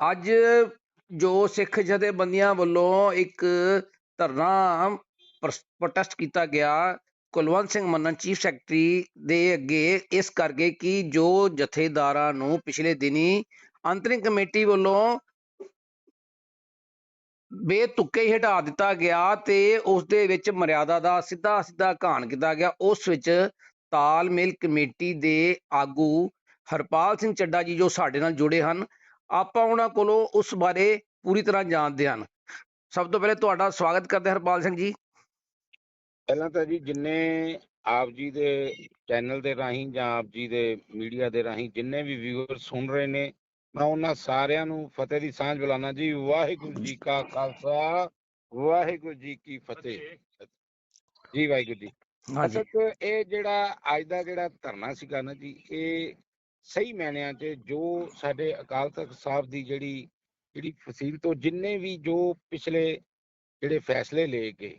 ਅੱਜ ਜੋ ਸਿੱਖ ਜਥੇਬੰਦੀਆਂ ਵੱਲੋਂ ਇੱਕ ਧਰਨਾ ਪ੍ਰੋਟੈਸਟ ਕੀਤਾ ਗਿਆ, ਕੁਲਵੰਤ ਸਿੰਘ ਮੰਨਨ ਚੀਫ ਸੈਕਟਰੀ ਦੇ ਅੱਗੇ, ਇਸ ਕਰਕੇ ਕਿ ਜੋ ਜਥੇਦਾਰਾਂ ਨੂੰ ਪਿਛਲੇ ਦਿਨੀ ਅੰਤਰਿਮ ਕਮੇਟੀ ਵੱਲੋਂ ਬੇਤੁਕੇ ਹੀ ਹਟਾ ਦਿੱਤਾ ਗਿਆ ਤੇ ਉਸ ਦੇ ਵਿੱਚ ਮਰਿਆਦਾ ਦਾ ਸਿੱਧਾ ਸਿੱਧਾ ਘਾਣ ਕੀਤਾ ਗਿਆ, ਉਸ ਵਿੱਚ ਤਾਲਮੇਲ ਕਮੇਟੀ ਦੇ ਆਗੂ ਹਰਪਾਲ ਸਿੰਘ ਚੱਡਾ ਜੀ ਜੋ ਸਾਡੇ ਨਾਲ ਜੁੜੇ ਹਨ ਆਪਾਂ ਉਹਨਾਂ ਕੋਲੋਂ ਉਸ ਬਾਰੇ ਪੂਰੀ ਤਰ੍ਹਾਂ ਜਾਣਦੇ ਹਨ। ਸਭ ਤੋਂ ਪਹਿਲੇ ਤੁਹਾਡਾ ਸਵਾਗਤ ਕਰਦੇ ਹਰਪਾਲ ਸਿੰਘ ਜੀ। ਪਹਿਲਾਂ ਤਾਂ ਜੀ ਜਿੰਨੇ ਆਪ ਜੀ ਦੇ ਚੈਨਲ ਦੇ ਰਾਹੀਂ ਜਾਂ ਆਪ ਜੀ ਦੇ ਮੀਡੀਆ ਦੇ ਰਾਹੀਂ ਜਿੰਨੇ ਵੀ ਵਿਊਅਰ ਸੁਣ ਰਹੇ ਨੇ ਮੈਂ ਉਹਨਾਂ ਸਾਰਿਆਂ ਨੂੰ ਫਤਿਹ ਦੀ ਸਾਂਝ ਬੁਲਾਣਾ ਜੀ। ਵਾਹਿਗੁਰੂ ਜੀ ਕਾ ਖਾਲਸਾ ਵਾਹਿਗੁਰੂ ਜੀ ਕੀ ਫਤਿਹ। ਜੀ ਵਾਹਿਗੁਰੂ ਜੀ। ਅਸਲ ਇਹ ਜਿਹੜਾ ਅੱਜ ਦਾ ਜਿਹੜਾ ਧਰਨਾ ਸੀਗਾ ਨਾ ਜੀ ਇਹ ਸਹੀ ਮੈਨਿਆਂ 'ਚ ਜੋ ਸਾਡੇ ਅਕਾਲ ਤਖਤ ਸਾਹਿਬ ਦੀ ਜਿਹੜੀ ਜਿਹੜੀ ਫਸੀਲ ਤੋਂ ਜਿੰਨੇ ਵੀ ਜੋ ਪਿਛਲੇ ਜਿਹੜੇ ਫੈਸਲੇ ਲਏ ਗਏ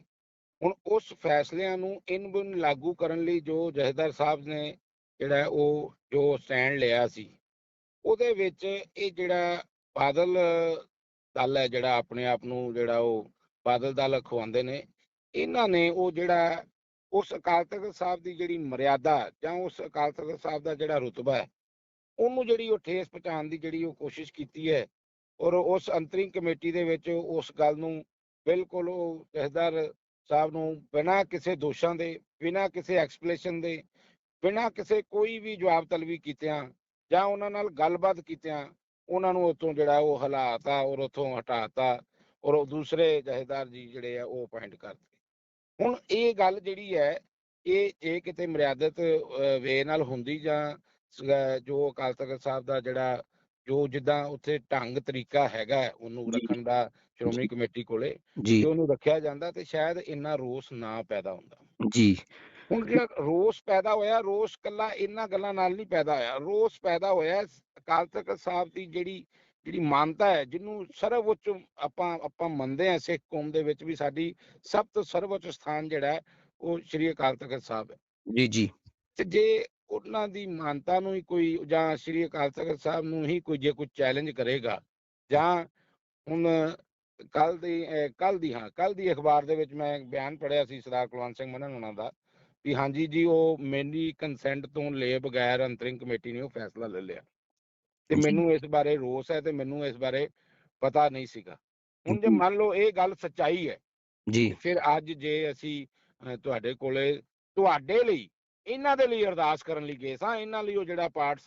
ਹੁਣ ਉਸ ਫੈਸਲਿਆਂ ਨੂੰ ਇਨ ਬਿਨ ਲਾਗੂ ਕਰਨ ਲਈ ਜੋ ਜਥੇਦਾਰ ਸਾਹਿਬ ਨੇ ਜਿਹੜਾ ਉਹ ਜੋ ਸਟੈਂਡ ਲਿਆ ਸੀ, ਉਹਦੇ ਵਿੱਚ ਇਹ ਜਿਹੜਾ ਬਾਦਲ ਦਲ ਹੈ ਜਿਹੜਾ ਆਪਣੇ ਆਪ ਨੂੰ ਜਿਹੜਾ ਉਹ ਬਾਦਲ ਦਲ ਖਵਾਉਂਦੇ ਨੇ, ਇਹਨਾਂ ਨੇ ਉਹ ਜਿਹੜਾ ਉਸ ਅਕਾਲ ਤਖਤ ਸਾਹਿਬ ਦੀ ਜਿਹੜੀ ਮਰਿਆਦਾ ਜਾਂ ਉਸ ਅਕਾਲ ਤਖਤ ਸਾਹਿਬ ਦਾ ਜਿਹੜਾ ਰੁਤਬਾ ਹੈ ਉਹਨੂੰ ਜਿਹੜੀ ਉਹ ਠੇਸ ਪਹੁੰਚਾਉਣ ਦੀ ਜਿਹੜੀ ਉਹ ਕੋਸ਼ਿਸ਼ ਕੀਤੀ ਹੈ ਔਰ ਉਸ ਅੰਤਰਿਮ ਕਮੇਟੀ ਦੇ ਵਿੱਚ ਉਸ ਗੱਲ ਨੂੰ ਬਿਲਕੁਲ ਉਹ ਜਥੇਦਾਰ ਸਾਹਿਬ ਨੂੰ ਬਿਨਾਂ ਕਿਸੇ ਦੋਸ਼ਾਂ ਦੇ, ਬਿਨਾਂ ਕਿਸੇ ਐਕਸਪਲੇਸ਼ਨ ਦੇ, ਬਿਨਾਂ ਕਿਸੇ ਕੋਈ ਵੀ ਜਵਾਬ ਤਲਬੀ ਕੀਤਿਆਂ ਜਾਂ ਉਹਨਾਂ ਨਾਲ ਗੱਲਬਾਤ ਕੀਤਿਆਂ ਉਹਨਾਂ ਨੂੰ ਉਤੋਂ ਜਿਹੜਾ ਉਹ ਹਲਾਤਾ ਔਰ ਉਥੋਂ ਹਟਾਤਾ ਔਰ ਉਹ ਦੂਸਰੇ ਜਥੇਦਾਰ ਜੀ ਜਿਹੜੇ ਆ ਉਹ ਅਪਾਇੰਟ ਕਰਤੇ। ਹੁਣ ਇਹ ਗੱਲ ਜਿਹੜੀ ਹੈ, ਇਹ ਜੇ ਕਿਤੇ ਮਰਿਆਦਤ ਵੇ ਨਾਲ ਹੁੰਦੀ ਜਾਂ ਜੋ ਅਕਾਲ ਤਖਤ ਸਾਹਿਬ ਦਾ ਜਿਹੜਾ ਜੋ ਜਿੱਦਾਂ ਉੱਥੇ ਢੰਗ ਤਰੀਕਾ ਹੈਗਾ ਉਹਨੂੰ। ਰੱਖਣ ਦਾ ਸ਼੍ਰੋਮਣੀ ਕਮੇਟੀ ਕੋਲੇ ਜੀ। ਜੇ ਉਹਨੂੰ ਰੱਖਿਆ ਜਾਂਦਾ ਤੇ ਸ਼ਾਇਦ ਇੰਨਾ ਰੋਸ ਨਾ ਪੈਦਾ ਹੁੰਦਾ। ਜੀ। ਹੁਣ ਜਿਹੜਾ ਰੋਸ ਪੈਦਾ ਹੋਇਆ ਰੋਸ ਕੱਲਾ ਇਹਨਾਂ ਗੱਲਾਂ ਨਾਲ ਨਹੀਂ ਪੈਦਾ ਹੋਇਆ। ਰੋਸ ਪੈਦਾ ਹੋਇਆ ਅਕਾਲ ਤਖਤ ਸਾਹਿਬ ਦੀ ਜਿਹੜੀ ਜਿਹੜੀ ਮਾਨਤਾ ਹੈ ਜਿਹਨੂੰ ਸਰਵਉੱਚ ਆਪਾਂ ਆਪਾਂ ਮੰਨਦੇ ਹਾਂ ਸਿੱਖ ਕੌਮ ਦੇ ਵਿੱਚ ਵੀ ਸਾਡੀ ਸਭ ਤੋਂ ਸਰਵਉੱਚ ਸਥਾਨ ਜਿਹੜਾ ਉਹ ਸ੍ਰੀ ਅਕਾਲ ਤਖਤ ਸਾਹਿਬ ਹੈ। ਜੀ ਜੀ। ਤੇ ਜੇ ਉਹਨਾਂ ਦੀ ਮਾਨਤਾ ਨੂੰ ਹੀ ਕੋਈ ਜਾਂ ਸ੍ਰੀ ਅਕਾਲ ਤਖਤ ਸਾਹਿਬ ਨੂੰ ਹੀ ਕੋਈ ਜੇ ਕੋਈ ਚੈਲੰਜ ਕਰੇਗਾ ਜਾਂ ਹੁਣ ਕੱਲ ਦੀ ਕੱਲ ਦੀ ਹਾਂ ਕੱਲ ਦੀ ਅਖਬਾਰ ਦੇ ਵਿੱਚ ਮੈਂ ਬਿਆਨ ਪੜਿਆ ਸੀ ਸਰਦਾਰ ਕੁਲਵੰਤ ਸਿੰਘ ਮੰਨਨ ਉਹਨਾਂ ਦਾ ਵੀ ਹਾਂਜੀ ਜੀ ਉਹ ਮੇਰੀ ਕੰਸੈਂਟ ਤੋਂ ਲਏ ਬਗੈਰ ਅੰਤਰਿਮ ਕਮੇਟੀ ਨੇ ਉਹ ਫੈਸਲਾ ਲੈ ਲਿਆ ਤੇ। ਮੈਨੂੰ ਇਸ ਬਾਰੇ ਰੋਸ ਹੈ ਤੇ ਮੈਨੂੰ ਇਸ ਬਾਰੇ ਪਤਾ ਨਹੀਂ ਸੀਗਾ ਹੁਣ ਜੇ। ਮੰਨ ਲਓ ਇਹ ਗੱਲ ਸੱਚਾਈ ਹੈ ਜੀ ਫਿਰ ਅੱਜ ਜੇ ਅਸੀਂ ਤੁਹਾਡੇ ਕੋਲੇ ਤੁਹਾਡੇ ਲਈ ਇਹਨਾਂ ਦੇ ਲਈ ਅਰਦਾਸ ਕਰਨ ਲਈ ਗਏ ਸਾਂ ਇਹਨਾਂ ਲਈ ਉਹ ਜਿਹੜਾ ਪਾਠ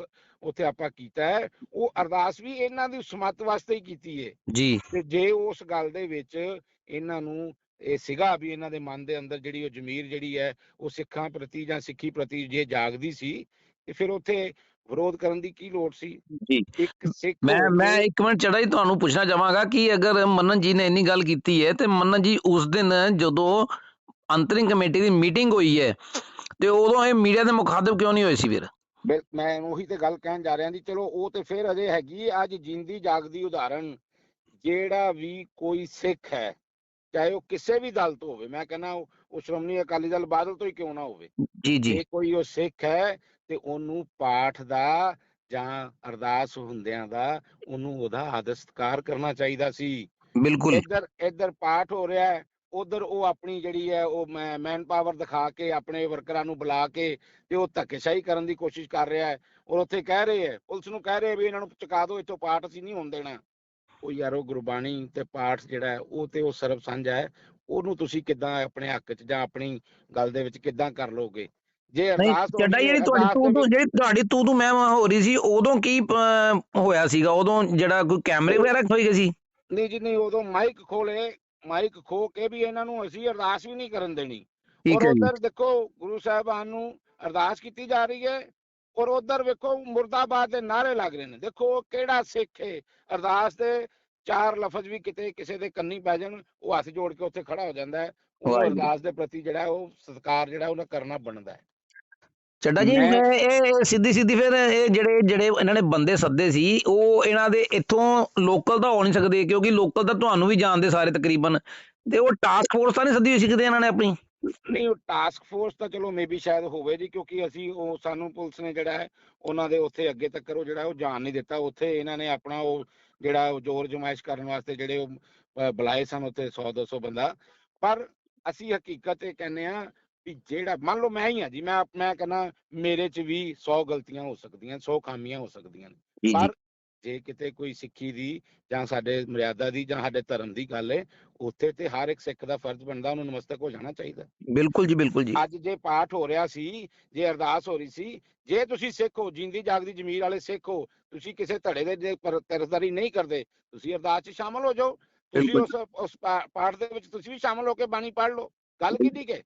ਉੱਥੇ ਆਪਾਂ ਕੀਤਾ ਹੈ ਉਹ ਅਰਦਾਸ ਵੀ ਇਹਨਾਂ ਦੀ ਸਮੱਤ ਵਾਸਤੇ ਹੀ ਕੀਤੀ ਹੈ ਜੀ। ਤੇ ਜੇ ਉਸ ਗੱਲ ਦੇ ਵਿੱਚ ਇਹਨਾਂ ਨੂੰ ਇਹ ਸੀਗਾ ਵੀ ਇਹਨਾਂ ਦੇ ਮਨ ਦੇ ਅੰਦਰ ਜਿਹੜੀ ਉਹ ਜ਼ਮੀਰ ਜਿਹੜੀ ਹੈ ਉਹ ਸਿੱਖਾਂ ਪ੍ਰਤੀ ਜਾਂ ਸਿੱਖੀ ਪ੍ਰਤੀ ਜੇ ਜਾਗਦੀ ਸੀ ਤੇ ਫਿਰ ਉੱਥੇ ਵਿਰੋਧ ਕਰਨ ਦੀ ਕੀ ਲੋੜ ਸੀ? ਜੀ। ਇੱਕ ਸਿੱਖ ਮੈਂ ਹੋ ਮੈਂ ਇੱਕ ਮਿੰਟ ਚੜਾ ਜੀ ਤੁਹਾਨੂੰ ਪੁੱਛਣਾ ਚਾਹਾਂਗਾ ਕਿ ਅਗਰ ਮੰਨਨ ਜੀ ਨੇ ਇੰਨੀ ਗੱਲ ਕੀਤੀ ਹੈ ਤੇ ਮੰਨਨ ਜੀ ਉਸ ਦਿਨ ਜਦੋਂ ਅੰਤਰਿਮ ਕਮੇਟੀ ਦੀ ਮੀਟਿੰਗ ਹੋਈ ਹੈ ਤੇ ਉਦੋਂ ਇਹ ਮੀਡੀਆ ਦੇ ਮੁਖਾਤਬ ਕਿਉਂ ਨਹੀਂ ਹੋਏ ਸੀ ਫਿਰ? ਮੈਂ ਉਹੀ ਤੇ ਗੱਲ ਕਹਿਣ ਜਾ ਰਿਹਾ ਜੀ ਚਲੋ ਉਹ ਤੇ ਫਿਰ ਅਜੇ ਹੈਗੀ ਅੱਜ ਜਿੰਦੀ ਜਾਗਦੀ ਉਦਾਹਰਣ ਜਿਹੜਾ ਵੀ ਕੋਈ ਸਿੱਖ ਹੈ ਚਾਹੇ ਉਹ ਕਿਸੇ ਵੀ ਦਲ ਤੋਂ ਹੋਵੇ ਮੈਂ ਕਹਿੰਦਾ ਉਹ ਉਹ ਸ਼੍ਰੋਮਣੀ ਅਕਾਲੀ ਦਲ ਬਾਦਲ ਤੋਂ ਹੀ ਕਿਉਂ ਨਾ ਹੋਵੇ? ਜੀ ਜੀ। ਜੇ ਕੋਈ ਉਹ ਸਿੱਖ ਹੈ ਤੇ ਉਹਨੂੰ ਪਾਠ ਦਾ ਜਾਂ ਅਰਦਾਸ ਹੁੰਦਿਆਂ ਦਾ ਉਹਨੂੰ ਉਹਦਾ ਆਦਰ ਸਤਿਕਾਰ ਕਰਨਾ ਚਾਹੀਦਾ ਸੀ। ਬਿਲਕੁਲ। ਇੱਧਰ ਇੱਧਰ ਪਾਠ ਹੋ ਰਿਹਾ ਹੈ ਉਧਰ ਉਹ ਆਪਣੀ ਜਿਹੜੀ ਹੈ ਉਹ ਮੈਨ ਪਾਵਰ ਦਿਖਾ ਕੇ ਆਪਣੇ ਵਰਕਰਾਂ ਨੂੰ ਬੁਲਾ ਕੇ ਤੇ ਉਹ ਧੱਕੇਸ਼ਾਹੀ ਕਰਨ ਦੀ ਕੋਸ਼ਿਸ਼ ਕਰ ਰਿਹਾ ਹੈ ਔਰ ਉੱਥੇ ਕਹਿ ਰਹੇ ਹੈ ਪੁਲਿਸ ਨੂੰ ਕਹਿ ਰਹੇ ਵੀ ਇਹਨਾਂ ਨੂੰ ਚੁਕਾ ਦਿਓ ਇੱਥੋਂ ਪਾਠ ਅਸੀਂ ਨਹੀਂ ਹੋਣ ਦੇਣਾ। ਉਹ ਯਾਰ ਗੁਰਬਾਣੀ ਤੇ ਪਾਠ ਜਿਹੜਾ ਹੈ ਉਹ ਤੇ ਉਹ ਸਰਬ ਸਾਂਝਾ ਹੈ ਉਹਨੂੰ ਤੁਸੀਂ ਕਿੱਦਾਂ ਆਪਣੇ ਹੱਕ 'ਚ ਜਾਂ ਆਪਣੀ ਗੱਲ ਦੇ ਵਿੱਚ ਕਿੱਦਾਂ ਕਰ ਲੋਗੇ ਜੇ ਅਰਦਾਸ ਚੱਡਾ ਜਿਹੜੀ ਤੁਹਾਡੀ ਤੂੰ ਤੂੰ ਜਿਹੜੀ ਤੁਹਾਡੀ ਤੂੰ ਤੂੰ ਮੈਂ ਹੋ ਰਹੀ ਸੀ ਉਦੋਂ ਕੀ ਹੋਇਆ ਸੀਗਾ? ਉਦੋਂ ਜਿਹੜਾ ਕੋਈ ਕੈਮਰੇ ਵਗੈਰਾ ਹੋਈ ਗਏ ਸੀ? ਨਹੀਂ ਜੀ ਨਹੀਂ ਉਦੋਂ ਮਾਈਕ ਖੋਲੇ ਮਾਈਕ ਖੋ ਕੇ ਵੀ ਇਹਨਾਂ ਨੂੰ ਅਸੀਂ ਅਰਦਾਸ ਵੀ ਨਹੀਂ ਕਰਨ ਦੇਣੀ। ਔਰ ਉਧਰ ਦੇਖੋ ਗੁਰੂ ਸਾਹਿਬਾਨ ਨੂੰ ਅਰਦਾਸ ਕੀਤੀ ਜਾ ਰਹੀ ਹੈ ਔਰ ਉਧਰ ਵੇਖੋ ਮੁਰਦਾਬਾਦ ਦੇ ਨਾਰੇ ਲੱਗ ਰਹੇ ਨੇ। ਦੇਖੋ ਉਹ ਕਿਹੜਾ ਸਿੱਖ ਹੈ? ਅਰਦਾਸ ਦੇ ਚਾਰ ਲਫ਼ਜ਼ ਵੀ ਕਿਤੇ ਕਿਸੇ ਦੇ ਕੰਨੀ ਪੈ ਜਾਣ ਉਹ ਹੱਥ ਜੋੜ ਕੇ ਉੱਥੇ ਖੜਾ ਹੋ ਜਾਂਦਾ ਹੈ। ਉਹ। ਅਰਦਾਸ ਦੇ ਪ੍ਰਤੀ ਜਿਹੜਾ ਉਹ ਸਤਿਕਾਰ ਜਿਹੜਾ ਉਹਨਾਂ ਕਰਨਾ ਬਣਦਾ ਹੈ। ਚੱਡਾ ਜੀ ਇਹ ਸਿੱਧੀ ਸਿੱਧੀ ਫਿਰ ਇਹ ਜਿਹੜੇ ਜਿਹੜੇ ਇਹਨਾਂ ਨੇ ਬੰਦੇ ਸੱਦੇ ਸੀ ਉਹ ਇਹਨਾਂ ਦੇ ਇੱਥੋਂ ਲੋਕਲ ਤਾਂ ਹੋ ਨਹੀਂ ਸਕਦੇ ਕਿਉਂਕਿ ਲੋਕਲ ਤਾਂ ਤੁਹਾਨੂੰ ਵੀ ਜਾਣਦੇ ਸਾਰੇ ਤਕਰੀਬਨ। ਤੇ ਉਹ ਟਾਸਕ ਫੋਰਸ ਤਾਂ ਨਹੀਂ ਸੱਦੀ ਹੋਈ ਸੀ ਕਿਤੇ ਇਹਨਾਂ ਨੇ ਆਪਣੀ? ਨਹੀਂ ਉਹ ਟਾਸਕ ਫੋਰਸ ਤਾਂ ਚਲੋ ਮੇਬੀ ਸ਼ਾਇਦ ਹੋਵੇ ਜੀ ਕਿਉਂਕਿ ਅਸੀਂ ਉਹ ਸਾਨੂੰ ਪੁਲਿਸ ਨੇ ਜਿਹੜਾ ਹੈ ਉਹਨਾਂ ਦੇ ਉੱਥੇ ਅੱਗੇ ਤੱਕ ਉਹ ਜਿਹੜਾ ਉਹ ਜਾਣ ਨਹੀਂ ਦਿੱਤਾ। ਉੱਥੇ ਇਹਨਾਂ ਨੇ ਆਪਣਾ ਉਹ ਜਿਹੜਾ ਜ਼ੋਰ ਜਮਾਇਸ਼ ਕਰਨ ਵਾਸਤੇ ਜਿਹੜੇ ਉਹ ਬੁਲਾਏ ਸਨ ਉੱਥੇ 100 200 ਬੰਦਾ। ਪਰ ਅਸੀਂ ਹਕੀਕਤ ਇਹ ਕਹਿੰਦੇ ਆ ਵੀ ਜਿਹੜਾ ਮੰਨ ਲਓ ਮੈਂ ਹੀ ਆ ਜੀ ਮੈਂ ਮੈਂ ਕਹਿੰਦਾ ਮੇਰੇ 'ਚ ਵੀ 100 ਗਲਤੀਆਂ ਹੋ ਸਕਦੀਆਂ 100 ਖਾਮੀਆਂ ਹੋ ਸਕਦੀਆਂ ਨੇ। ਪਰ ਜੇ ਕਿਤੇ ਕੋਈ ਸਿੱਖੀ ਦੀ ਜਾਂ ਸਾਡੇ ਮਰਿਆਦਾ ਦੀ ਜਾਂ ਸਾਡੇ ਧਰਮ ਦੀ ਗੱਲ ਹੈ ਉੱਥੇ ਤੇ ਹਰ ਇੱਕ ਸਿੱਖ ਦਾ ਫਰਜ਼ ਬਣਦਾ ਉਹਨੂੰ ਨਮਸਤਕ ਹੋ ਜਾਣਾ ਚਾਹੀਦਾ। ਬਿਲਕੁਲ ਜੀ ਬਿਲਕੁਲ ਜੀ। ਅੱਜ ਜੇ ਪਾਠ ਹੋ ਰਿਹਾ ਸੀ ਜੇ ਅਰਦਾਸ ਹੋ ਰਹੀ ਸੀ ਜੇ ਤੁਸੀਂ ਸਿੱਖ ਹੋ ਜਿੰਦੀ ਜਾਗਦੀ ਜ਼ਮੀਰ ਵਾਲੇ ਸਿੱਖ ਹੋ ਤੁਸੀਂ ਕਿਸੇ ਧੜੇ ਦੇ ਤਰਫਦਾਰੀ ਨਹੀਂ ਕਰਦੇ ਤੁਸੀਂ ਅਰਦਾਸ 'ਚ ਸ਼ਾਮਲ ਹੋ ਜਾਓ। ਤੁਸੀਂ। ਉਸ ਪਾਠ ਦੇ ਵਿੱਚ ਤੁਸੀਂ ਵੀ ਸ਼ਾਮਲ ਹੋ ਕੇ ਬਾਣੀ ਪੜ੍ਹ ਲਓ। ਗੱਲ ਕੀ ਠੀਕ ਹੈ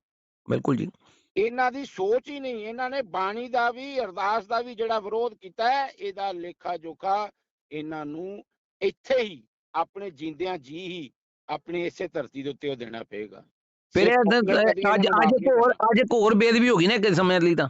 ਬਿਲਕੁਲ ਜੀ। ਇਹਨਾਂ ਦੀ ਸੋਚ ਹੀ ਨਹੀਂ ਇਹਨਾਂ ਨੇ ਬਾਣੀ ਦਾ ਵੀ ਅਰਦਾਸ ਦਾ ਵੀ ਜਿਹੜਾ ਵਿਰੋਧ ਕੀਤਾ ਹੈ ਇਹਦਾ ਲੇਖਾ ਜੋਖਾ ਇਹਨਾਂ ਨੂੰ ਇੱਥੇ ਹੀ ਆਪਣੇ ਜਿੰਦਿਆਂ ਜੀ ਹੀ ਆਪਣੀ ਇਸੇ ਧਰਤੀ ਦੇ ਉੱਤੇ ਉਹ ਦੇਣਾ ਪਏਗਾ। ਫਿਰ ਅੱਜ ਅੱਜ ਕਰਨਾ। ਅੱਜ ਹੋਰ ਬੇਦ ਵੀ ਹੋ ਗਈ ਨਾ ਕਿਸੇ ਸਮੇਂ ਲਈ ਤਾਂ।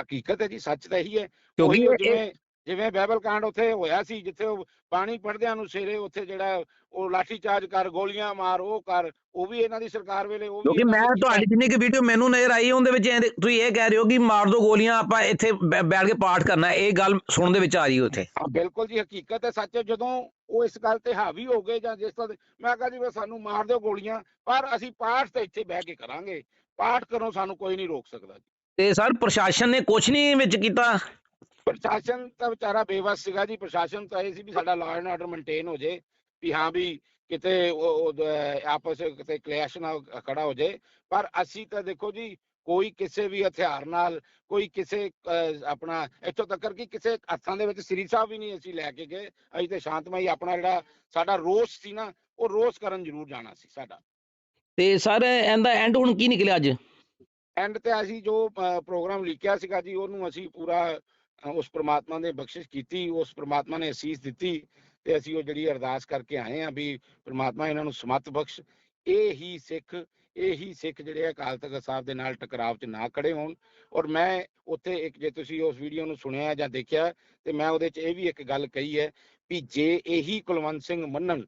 ਹਕੀਕਤ ਹੈ ਜੀ ਸੱਚ ਤਾਂ ਇਹੀ ਹੈ। ਕਿਉਂਕਿ ਜਿਵੇਂ ਬਾਈਬਲ ਕਾਂਡ ਉੱਥੇ ਹੋਇਆ ਸੀ ਜਿੱਥੇ ਉਹ ਪਾਣੀ ਪੜਦਿਆਂ ਨੂੰ ਸੇਰੇ ਉੱਥੇ ਜਿਹੜਾ ਉਹ ਲਾਠੀ ਚਾਰਜ ਕਰ ਗੋਲੀਆਂ ਮਾਰ ਉਹ ਕਰ ਉਹ ਵੀ ਇਹਨਾਂ ਦੀ ਸਰਕਾਰ ਵੇਲੇ ਉਹ ਵੀ ਕਿਉਂਕਿ ਮੈਂ। ਤੁਹਾਡੀ ਜਿੰਨੀ ਕਿ ਵੀਡੀਓ ਮੈਨੂੰ ਨਜ਼ਰ ਆਈ ਉਹਦੇ ਵਿੱਚ ਤੁਸੀਂ ਇਹ ਕਹਿ ਰਹੇ ਹੋ ਕਿ ਮਾਰ ਦੋ ਗੋਲੀਆਂ ਆਪਾਂ ਇੱਥੇ ਬੈਠ ਕੇ ਪਾਠ ਕਰਨਾ ਇਹ ਗੱਲ ਸੁਣਨ ਦੇ ਵਿੱਚ ਆ ਰਹੀ ਉੱਥੇ ਹਾਂ ਬਿਲਕੁਲ ਜੀ ਹਕੀਕਤ ਹੈ ਸੱਚ ਜਦੋਂ ਉਹ ਇਸ ਗੱਲ ਤੇ ਹਾਵੀ ਹੋ ਗਏ ਜਾਂ ਜਿਸ ਤਰ੍ਹਾਂ ਮੈਂ ਕਹਾਂ ਜੀ ਵੀ ਸਾਨੂੰ ਮਾਰ ਦਿਓ ਗੋਲੀਆਂ ਪਰ ਅਸੀਂ ਪਾਠ ਤੇ ਇੱਥੇ ਬਹਿ ਕੇ ਕਰਾਂਗੇ ਪਾਠ ਕਰੋ ਸਾਨੂੰ ਕੋਈ ਨਹੀਂ ਰੋਕ ਸਕਦਾ ਜੀ ਤੇ ਸਰ ਪ੍ਰਸ਼ਾਸਨ ਨੇ ਕੁਝ ਨਹੀਂ ਵਿੱਚ ਕੀਤਾ ਪ੍ਰਸ਼ਾਸਨ ਤਾਂ ਵਿਚਾਰਾ ਬੇਵਸ ਸੀਗਾ ਜੀ ਪ੍ਰਸ਼ਾਸਨ ਤਾਂ ਇਹ ਸੀ ਵੀ ਸਾਡਾ ਲਾਅ ਐਂਡ ਆਰਡਰ ਮੇਨਟੇਨ ਹੋ ਜੇ ਵੀ ਹਾਂ ਵੀ ਕਿਤੇ ਆਪਸ ਵਿੱਚ ਕਿਤੇ ਕਲੈਸ਼ ਨਾ ਖੜਾ ਹੋ ਜੇ। ਪਰ ਅਸੀਂ ਤਾਂ ਦੇਖੋ ਜੀ ਕੋਈ ਕਿਸੇ ਵੀ ਹਥਿਆਰ ਨਾਲ ਕੋਈ ਕਿਸੇ ਆਪਣਾ ਇੱਥੋਂ ਤੱਕ ਕਿ ਕਿਸੇ ਹੱਥਾਂ ਦੇ ਵਿੱਚ ਸ੍ਰੀ ਸਾਹਿਬ ਵੀ ਨਹੀਂ ਅਸੀਂ ਲੈ ਕੇ ਗਏ। ਅਸੀਂ ਤੇ ਸ਼ਾਂਤਮਈ ਆਪਣਾ ਜਿਹੜਾ ਸਾਡਾ ਰੋਸ ਸੀ ਨਾ ਉਹ ਰੋਸ ਕਰਨ ਜ਼ਰੂਰ ਜਾਣਾ ਸੀ ਸਾਡਾ। ਤੇ ਸਰ ਇਹਦਾ ਐਂਡ ਹੁਣ ਕੀ ਨਿਕਲਿਆ ਅੱਜ? ਐਂਡ ਤੇ ਅਸੀਂ ਜੋ ਪ੍ਰੋਗਰਾਮ ਲਿਖਿਆ ਸੀਗਾ ਜੀ ਉਹਨੂੰ ਅਸੀਂ ਪੂਰਾ ਉਸ ਪ੍ਰਮਾਤਮਾ ਨੇ ਬਖਸ਼ਿਸ਼ ਕੀਤੀ, ਉਸ ਪ੍ਰਮਾਤਮਾ ਨੇ ਅਸੀਸ ਦਿੱਤੀ ਤੇ ਅਸੀਂ ਉਹ ਜਿਹੜੀ ਅਰਦਾਸ ਕਰਕੇ ਆਏ ਆ ਵੀ ਪ੍ਰਮਾਤਮਾ ਇਹਨਾਂ ਨੂੰ ਸਮਤ ਬਖਸ਼। ਇਹ ਹੀ ਸਿੱਖ, ਇਹ ਹੀ ਸਿੱਖ ਜਿਹੜੇ ਅਕਾਲ ਤਖਤ ਸਾਹਿਬ ਦੇ ਨਾਲ ਟਕਰਾਵ 'ਚ ਨਾ ਖੜੇ ਹੋਣ। ਔਰ ਮੈਂ ਉੱਥੇ ਇੱਕ ਜੇ ਤੁਸੀਂ ਉਸ ਵੀਡੀਓ ਨੂੰ ਸੁਣਿਆ ਜਾਂ ਦੇਖਿਆ ਤੇ ਮੈਂ ਉਹਦੇ 'ਚ ਇਹ ਵੀ ਇੱਕ ਗੱਲ ਕਹੀ ਹੈ ਵੀ ਜੇ ਇਹੀ ਕੁਲਵੰਤ ਸਿੰਘ ਮੰਨਣ,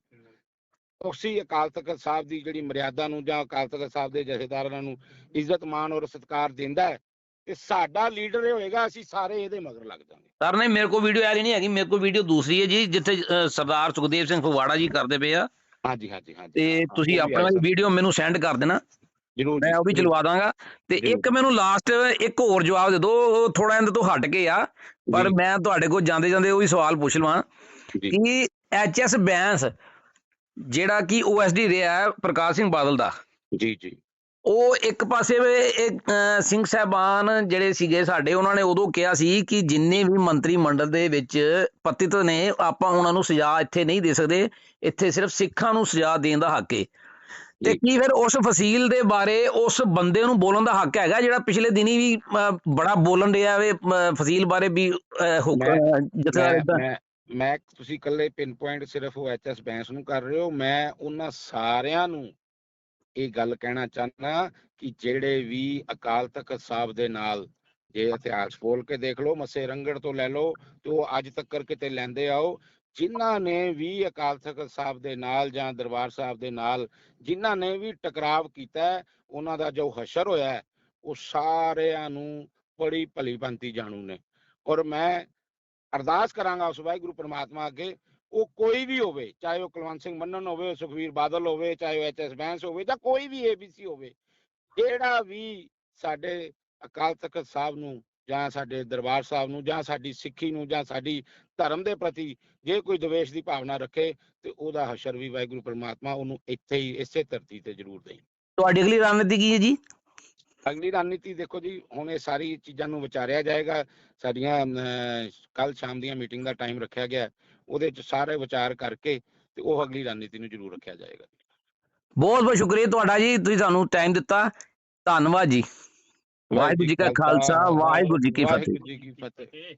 ਉਸੇ ਅਕਾਲ ਤਖਤ ਸਾਹਿਬ ਦੀ ਜਿਹੜੀ ਮਰਿਆਦਾ ਨੂੰ ਜਾਂ ਅਕਾਲ ਤਖਤ ਸਾਹਿਬ ਦੇ ਜਥੇਦਾਰਾਂ ਨੂੰ ਇੱਜ਼ਤ ਮਾਣ ਔਰ ਸਤਿਕਾਰ ਦਿੰਦਾ ਹੈ ਤੇ ਸਾਡਾ ਲੀਡਰ ਇਹ ਹੋਏਗਾ ਅਸੀਂ ਸਾਰੇ ਇਹਦੇ ਮਗਰ ਲੱਗ ਜਾਵਾਂਗੇ ਸਰ ਨੇ ਮੇਰੇ ਕੋਲ ਵੀਡੀਓ ਰਹੀ ਨਹੀਂ ਹੈਗੀ ਮੇਰੇ ਕੋਲ ਵੀਡੀਓ ਦੂਸਰੀ ਹੈ ਜੀ ਜਿੱਥੇ ਅ, ਸਰਦਾਰ ਸੁਖਦੇਵ ਸਿੰਘ ਫਗਵਾੜਾ ਜੀ ਕਰਦੇ ਪਏ ਆ। ਹਾਂਜੀ ਹਾਂਜੀ ਹਾਂਜੀ। ਤੇ ਹਾਂ, ਤੁਸੀਂ ਉਹ ਵੀ ਆਪਣਾ ਆਈ ਵੀਡੀਓ ਮੈਨੂੰ ਸੈਂਡ ਕਰ ਦੇਣਾ ਜ਼ਰੂਰ ਮੈਂ ਉਹ ਵੀ ਚਲਵਾ ਦਾਂਗਾ। ਤੇ। ਇੱਕ ਮੈਨੂੰ ਲਾਸਟ ਇੱਕ ਹੋਰ ਜਵਾਬ ਦੇ ਦਿਓ ਥੋੜਾ ਇਹਦੇ ਤੋਂ ਹਟ ਕੇ ਆ ਪਰ ਜੀ, ਮੈਂ ਤੁਹਾਡੇ ਕੋਲ ਜਾਂਦੇ ਜਾਂਦੇ ਉਹ ਵੀ ਸਵਾਲ ਪੁੱਛ ਲਵਾਂ ਜੀ। ਕਿ ਐਚਐਸ ਬੈਂਸ ਜਿਹੜਾ ਕਿ ਓਐਸਡੀ ਰਿਹਾ ਹੈ ਪ੍ਰਕਾਸ਼ ਸਿੰਘ ਬਾਦਲ ਦਾ। ਜੀ ਜੀ। ਉਹ ਇੱਕ ਪਾਸੇ ਸਿੰਘ ਸਾਹਿਬਾਨ ਜਿਹੜੇ ਸੀਗੇ ਸਾਡੇ ਉਹਨਾਂ ਨੇ ਉਦੋਂ ਕਿਹਾ ਸੀ ਕਿ ਜਿੰਨੇ ਵੀ ਮੰਤਰੀ ਮੰਡਲ ਦੇ ਵਿੱਚ ਪਤਿਤ ਨੇ ਆਪਾਂ ਉਹਨਾਂ ਨੂੰ ਸਜ਼ਾ ਇੱਥੇ ਨਹੀਂ ਦੇ ਸਕਦੇ। ਇੱਥੇ ਸਿਰਫ ਸਿੱਖਾਂ ਨੂੰ ਸਜ਼ਾ ਦੇਣ ਦਾ ਹੱਕ ਹੈ ਤੇ। ਕੀ ਫਿਰ ਉਸ ਫਸੀਲ ਦੇ ਬਾਰੇ ਉਸ ਬੰਦੇ ਨੂੰ ਬੋਲਣ ਦਾ ਹੱਕ ਹੈਗਾ ਜਿਹੜਾ ਪਿਛਲੇ ਦਿਨੀ ਵੀ ਬੜਾ ਬੋਲਣ ਰਿਹਾ ਵੇ ਫਸੀਲ ਬਾਰੇ ਵੀ ਮੈਂ- ਤੁਸੀਂ ਇਕੱਲੇ ਪਿਨ ਪੁਆਇੰਟ ਸਿਰਫ ਉਹ ਐਚਐਸ ਬੈਂਸ ਨੂੰ ਕਰ ਰਹੇ ਹੋ। ਮੈਂ ਉਹਨਾਂ ਸਾਰਿਆਂ ਨੂੰ ਇਹ ਗੱਲ ਕਹਿਣਾ ਚਾਹੁੰਦਾ ਕਿ ਜਿਹੜੇ ਵੀ ਅਕਾਲ ਤਖਤ ਸਾਹਿਬ ਦੇ ਨਾਲ ਜੇ ਇਤਿਹਾਸ ਖੋਲ ਕੇ ਦੇਖ ਲਓ ਮਸੇ ਰੰਗੜ ਤੋਂ ਲੈ ਲਓ ਤੇ ਉਹ ਅੱਜ ਤੱਕ ਕਿਤੇ ਲੈਂਦੇ ਆਓ ਜਿਨ੍ਹਾਂ ਨੇ ਵੀ ਅਕਾਲ ਤਖਤ ਸਾਹਿਬ ਦੇ ਨਾਲ ਜਾਂ ਦਰਬਾਰ ਸਾਹਿਬ ਦੇ ਨਾਲ ਜਿਨ੍ਹਾਂ ਨੇ ਵੀ ਟਕਰਾਵ ਕੀਤਾ ਹੈ, ਉਹਨਾਂ ਦਾ ਜੋ ਹਸ਼ਰ ਹੋਇਆ ਉਹ ਸਾਰਿਆਂ ਨੂੰ ਬੜੀ ਭਲੀ ਬੰਤੀ ਜਾਣੂ ਨੇ। ਔਰ ਮੈਂ ਅਰਦਾਸ ਕਰਾਂਗਾ ਉਸ ਵਾਹਿਗੁਰੂ ਪ੍ਰਮਾਤਮਾ ਅੱਗੇ ਉਹ ਕੋਈ ਵੀ ਹੋਵੇ, ਚਾਹੇ ਉਹ ਕੁਲਵੰਤ ਸਿੰਘ ਮੰਨਣ ਹੋਵੇ ਸੁਖਵੀਰ ਬਾਦਲ ਹੋਵੇ, ਚਾਹੇ ਉਹ ਐਚਐਸ ਬੈਂਸ ਹੋਵੇ ਜਾਂ ਕੋਈ ਵੀ ਏਬੀਸੀ ਹੋਵੇ, ਜਿਹੜਾ ਵੀ ਸਾਡੇ ਅਕਾਲ ਤਖਤ ਸਾਹਿਬ ਨੂੰ ਜਾਂ ਸਾਡੇ ਦਰਬਾਰ ਸਾਹਿਬ ਨੂੰ ਜਾਂ ਸਾਡੀ ਸਿੱਖੀ ਨੂੰ ਜਾਂ ਸਾਡੀ ਧਰਮ ਦੇ ਪ੍ਰਤੀ ਜੇ ਕੋਈ ਦਵੇਸ਼ ਦੀ ਭਾਵਨਾ ਰੱਖੇ ਤੇ ਉਹਦਾ ਹਸ਼ਰ ਵੀ ਵਾਹਿਗੁਰੂ ਪ੍ਰਮਾਤਮਾ ਉਹਨੂੰ ਇੱਥੇ ਹੀ ਇਸੇ ਧਰਤੀ ਤੇ ਜ਼ਰੂਰ ਦੇਈ ਤੁਹਾਡੀ ਅਗਲੀ ਰਣਨੀਤੀ ਕੀ ਹੈ ਜੀ? ਅਗਲੀ ਰਣਨੀਤੀ ਦੇਖੋ ਜੀ ਹੁਣ ਇਹ ਸਾਰੀ ਚੀਜ਼ਾਂ ਨੂੰ ਵਿਚਾਰਿਆ ਜਾਏਗਾ। ਸਾਡੀਆਂ ਕੱਲ ਸ਼ਾਮ ਦੀਆਂ ਮੀਟਿੰਗ ਦਾ ਟਾਈਮ ਰੱਖਿਆ ਗਿਆ। ਉਹਦੇ ਚ ਸਾਰੇ ਵਿਚਾਰ ਕਰਕੇ ਤੇ ਉਹ ਅਗਲੀ ਰਣਨੀਤੀ ਨੂੰ ਜ਼ਰੂਰ ਰੱਖਿਆ ਜਾਏਗਾ। ਬਹੁਤ ਬਹੁਤ ਸ਼ੁਕਰੀਆ ਤੁਹਾਡਾ ਜੀ ਤੁਸੀਂ ਸਾਨੂੰ ਟਾਈਮ ਦਿੱਤਾ। ਧੰਨਵਾਦ ਜੀ। ਵਾਹਿਗੁਰੂ ਜੀ ਕਾ ਖਾਲਸਾ ਵਾਹਿਗੁਰੂ ਜੀ ਕੀ ਫਤਿਹ।